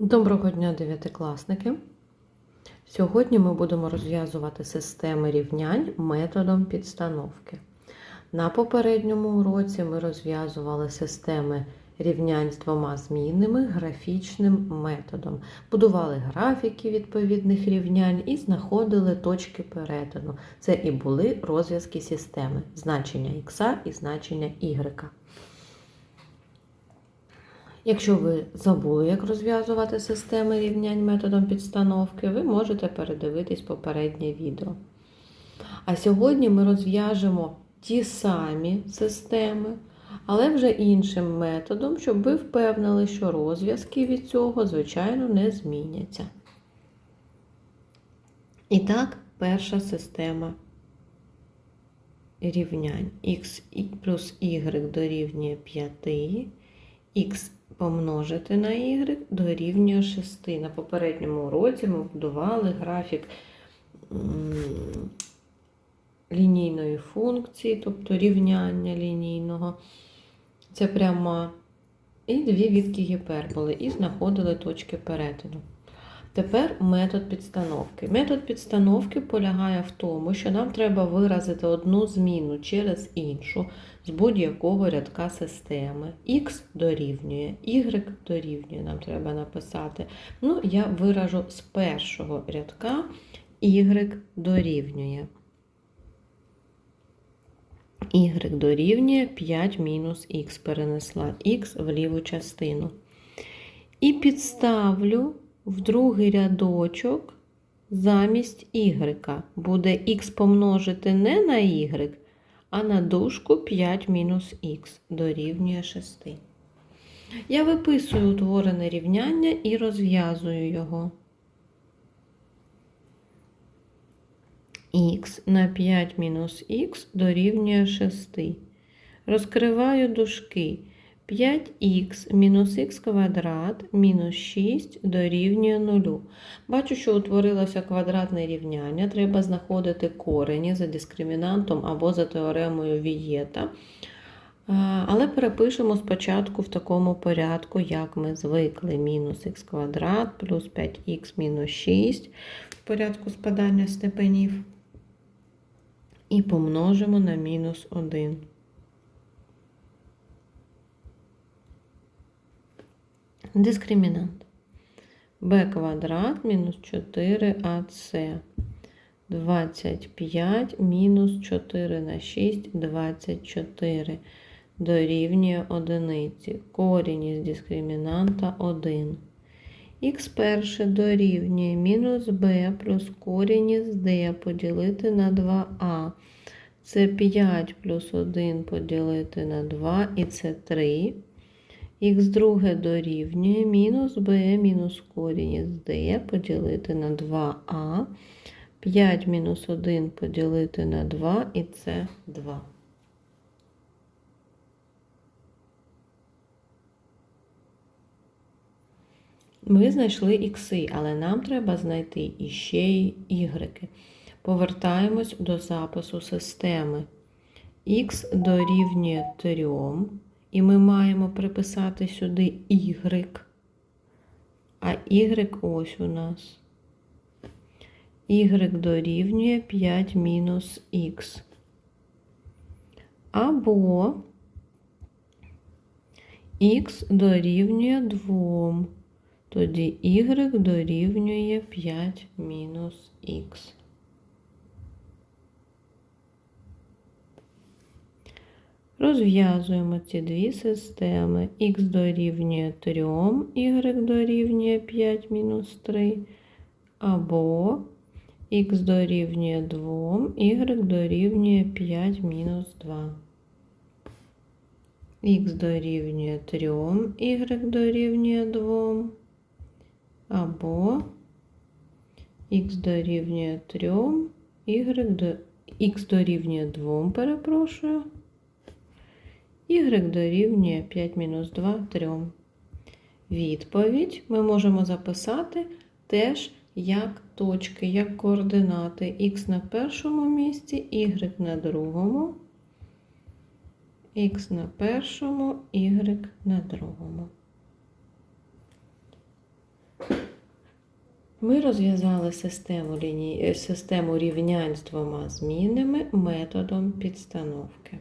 Доброго дня, дев'ятикласники! Сьогодні ми будемо розв'язувати системи рівнянь методом підстановки. На попередньому уроці ми розв'язували системи рівнянь з двома змінними графічним методом. Будували графіки відповідних рівнянь і знаходили точки перетину. Це і були розв'язки системи значення х і значення y. Якщо ви забули, як розв'язувати системи рівнянь методом підстановки, ви можете передивитись попереднє відео. А сьогодні ми розв'яжемо ті самі системи, але вже іншим методом, щоб ви впевнили, що розв'язки від цього, звичайно, не зміняться. І так, перша система рівнянь x плюс y дорівнює 5, х помножити на y дорівнює 6. На попередньому уроці ми будували графік лінійної функції, тобто рівняння лінійного. Це пряма і дві відки гіперболи, і знаходили точки перетину. Тепер метод підстановки. Метод підстановки полягає в тому, що нам треба виразити одну зміну через іншу з будь-якого рядка системи. Х дорівнює, y дорівнює, нам треба написати. Ну, я виражу з першого рядка y дорівнює. Y дорівнює 5 мінус х, перенесла х в ліву частину. І підставлю в другий рядочок замість y буде х помножити не на y, а на дужку 5 мінус х дорівнює 6. Я виписую утворене рівняння і розв'язую його. х на 5 мінус х дорівнює 6. Розкриваю дужки. 5х мінус х квадрат мінус 6 дорівнює 0. Бачу, що утворилося квадратне рівняння. Треба знаходити корені за дискримінантом або за теоремою Вієта. Але перепишемо спочатку в такому порядку, як ми звикли. Мінус х квадрат плюс 5х мінус 6 в порядку спадання степенів. І помножимо на мінус 1. Дискримінант. b квадрат мінус 4ac. 25 мінус 4 на 6 24. Дорівнює одиниці. Корінь із дискримінанта 1. Х перше дорівнює мінус b плюс корінь із d поділити на 2а. Це 5 плюс 1 поділити на 2 і це 3 х друге дорівнює мінус b мінус корінь із d поділити на 2а. 5 мінус 1 поділити на 2 і це 2. Ми знайшли ікси, але нам треба знайти іще й ігреки. Повертаємось до запису системи. Х дорівнює 3. І ми маємо приписати сюди y, а y ось у нас. y дорівнює 5 мінус х. Або х дорівнює 2. Тоді y дорівнює 5 мінус х. Розв'язуємо ці дві системи. Х дорівнює 3, y дорівнює 5 мінус 3, або х дорівнює 2, y дорівнює 5 мінус 2. Х дорівнює 3, y дорівнює 2, або х дорівнює 3, y до... х дорівнює 2, перепрошую y дорівнює 5 мінус 2 3. Відповідь ми можемо записати теж як точки, як координати х на першому місці, y на другому, х на першому, y на другому. Ми розв'язали систему, ліній... е, систему рівнянь з двома змінами методом підстановки.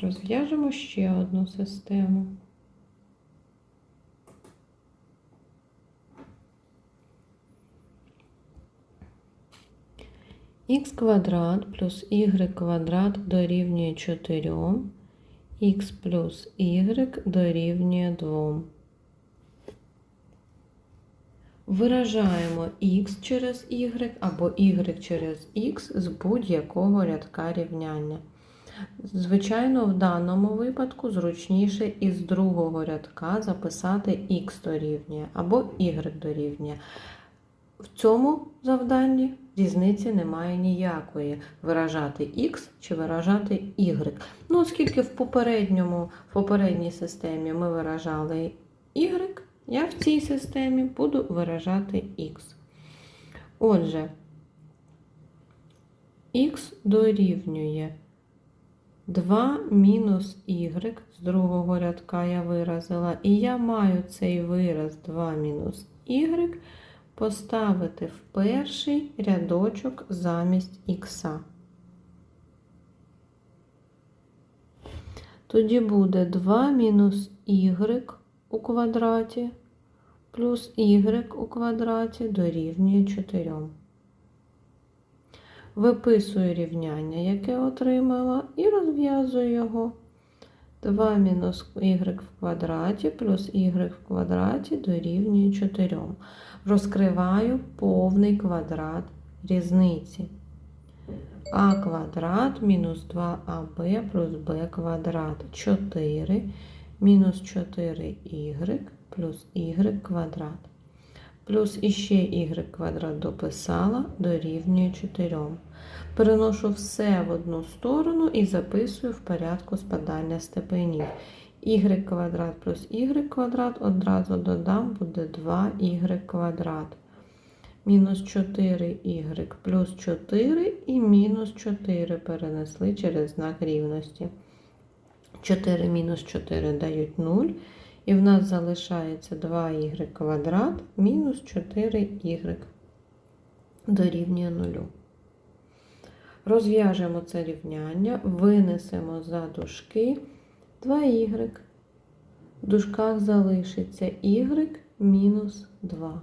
Розв'яжемо ще одну систему. х квадрат плюс y квадрат дорівнює 4, х плюс y дорівнює 2. Виражаємо х через y або y через х з будь-якого рядка рівняння. Звичайно, в даному випадку зручніше із другого рядка записати х дорівнює або y дорівнює. В цьому завданні різниці немає ніякої виражати x чи виражати y. Ну, оскільки в попередньому, в попередній системі ми виражали y, я в цій системі буду виражати x. Отже, x дорівнює 2 мінус y з другого рядка я виразила, і я маю цей вираз 2 мінус y поставити в перший рядочок замість х. Тоді буде 2 мінус y у квадраті плюс y у квадраті дорівнює 4. Виписую рівняння, яке отримала, і розв'язую його. 2 мінус y в квадраті плюс y в квадраті дорівнює 4. Розкриваю повний квадрат різниці. а квадрат мінус 2аб плюс b квадрат 4 мінус 4y плюс y квадрат. Плюс іще y квадрат дописала дорівнює 4. Переношу все в одну сторону і записую в порядку спадання степенів. y квадрат плюс y квадрат одразу додам, буде 2y квадрат. Мінус 4y плюс 4 і мінус 4 перенесли через знак рівності. 4 мінус 4 дають 0. І в нас залишається 2y квадрат мінус 4y дорівнює 0. Розв'яжемо це рівняння, винесемо за дужки 2y. В дужках залишиться y мінус 2.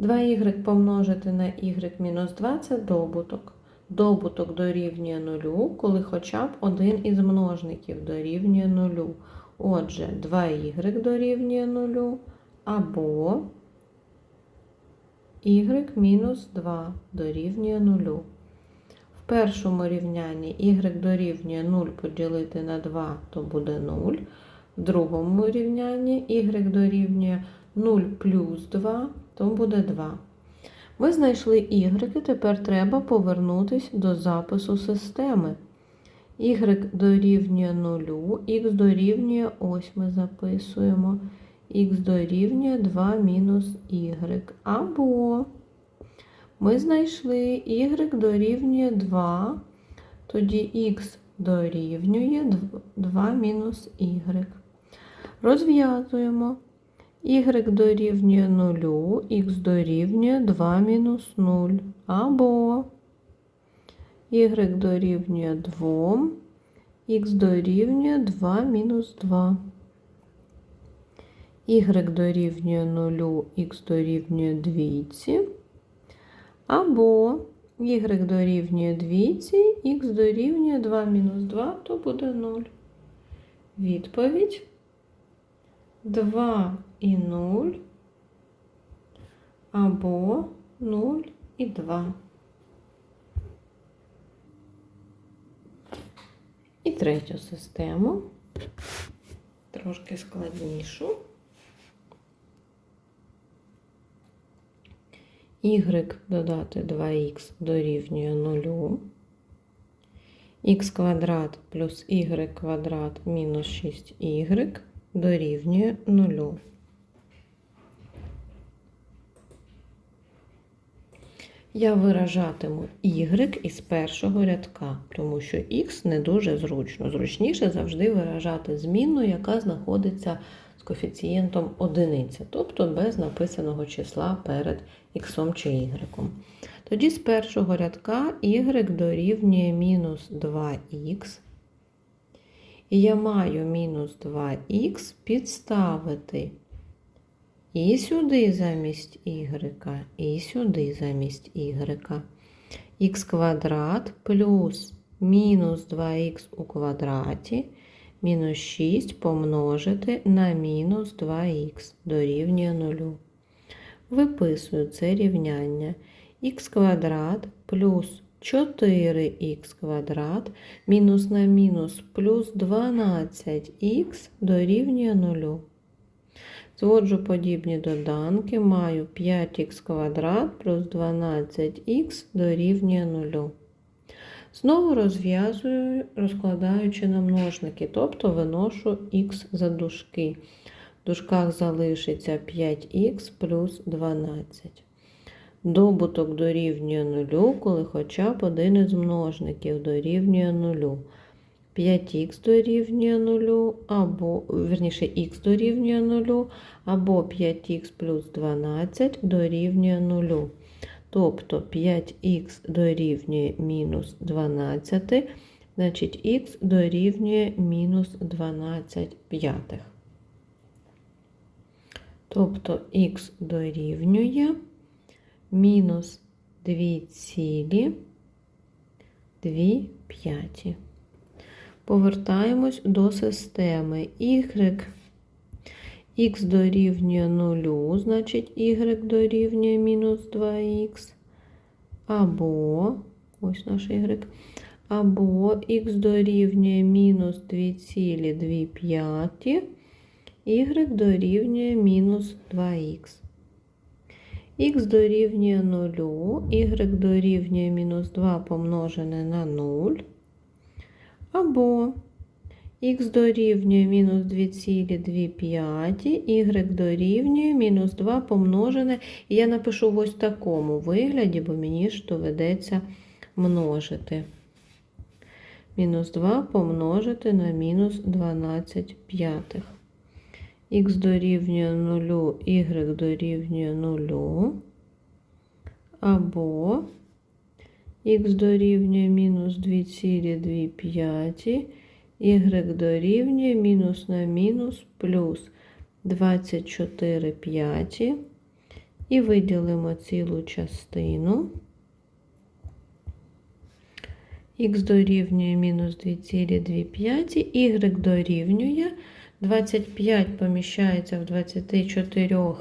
2y помножити на y мінус 2 це добуток. Добуток дорівнює 0, коли хоча б один із множників дорівнює 0. Отже, 2y дорівнює 0 або y мінус 2 дорівнює 0. В першому рівнянні y дорівнює 0 поділити на 2, то буде 0. В другому рівнянні y дорівнює 0 плюс 2, то буде 2. Ми знайшли y, тепер треба повернутися до запису системи. y дорівнює 0, х дорівнює, ось ми записуємо, х дорівнює 2 мінус y. Або ми знайшли y дорівнює 2, тоді х дорівнює 2 мінус y. Розв'язуємо y дорівнює 0, х дорівнює 2 мінус 0. Або y дорівнює 2, х дорівнює 2 мінус 2. y дорівнює 0, х дорівнює 2. Або y дорівнює 2, х дорівнює 2 мінус 2, то буде 0. Відповідь 2 і 0 або 0 і 2. І третю систему, трошки складнішу. Y додати 2х дорівнює 0. х квадрат плюс y квадрат мінус 6y дорівнює 0. Я виражатиму y із першого рядка, тому що x не дуже зручно. Зручніше завжди виражати змінну, яка знаходиться з коефіцієнтом одиниця, тобто без написаного числа перед x чи y. Тоді з першого рядка y дорівнює мінус 2х. І я маю мінус 2х підставити і сюди замість y, і сюди замість y. х квадрат плюс мінус 2х у квадраті мінус 6 помножити на мінус 2х дорівнює 0. Виписую це рівняння х квадрат плюс 4х квадрат мінус на мінус плюс 12х дорівнює 0. Зводжу подібні доданки, маю 5х квадрат плюс 12х дорівнює 0. Знову розв'язую, розкладаючи на множники, тобто виношу х за дужки. В дужках залишиться 5х плюс 12. Добуток дорівнює 0, коли хоча б один із множників дорівнює 0. 5х дорівнює 0, або, верніше, х дорівнює 0, або 5х плюс 12 дорівнює 0. Тобто 5х дорівнює мінус 12, значить х дорівнює мінус 12 п'ятих. Тобто х дорівнює мінус 2,2 п'яті. Повертаємось до системи y. Х дорівнює 0, значить y дорівнює мінус 2х. Або, ось наш y, або х дорівнює мінус 2,2, y дорівнює мінус 2х. Х дорівнює 0, y дорівнює мінус 2 помножене на 0. Або х дорівнює мінус 2,2, y дорівнює мінус 2 помножене. І я напишу в ось такому вигляді, бо мені ж доведеться множити. Мінус 2 помножити на мінус 12 п'ятих. Х дорівнює 0, y дорівнює 0. Або х дорівнює мінус 2,2, y дорівнює мінус на мінус плюс 24 п'яті. І виділимо цілу частину. Х дорівнює мінус 2,2, y дорівнює 25 поміщається в 24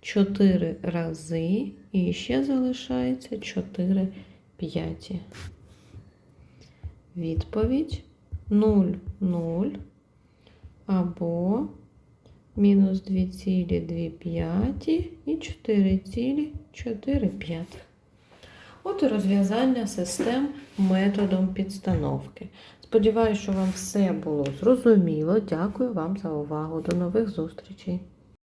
4 рази, і ще залишається 4 п'яті. Відповідь 0, 0 або мінус 2,2 і 4,4. От і розв'язання систем методом підстановки. Сподіваюся, що вам все було зрозуміло. Дякую вам за увагу. До нових зустрічей!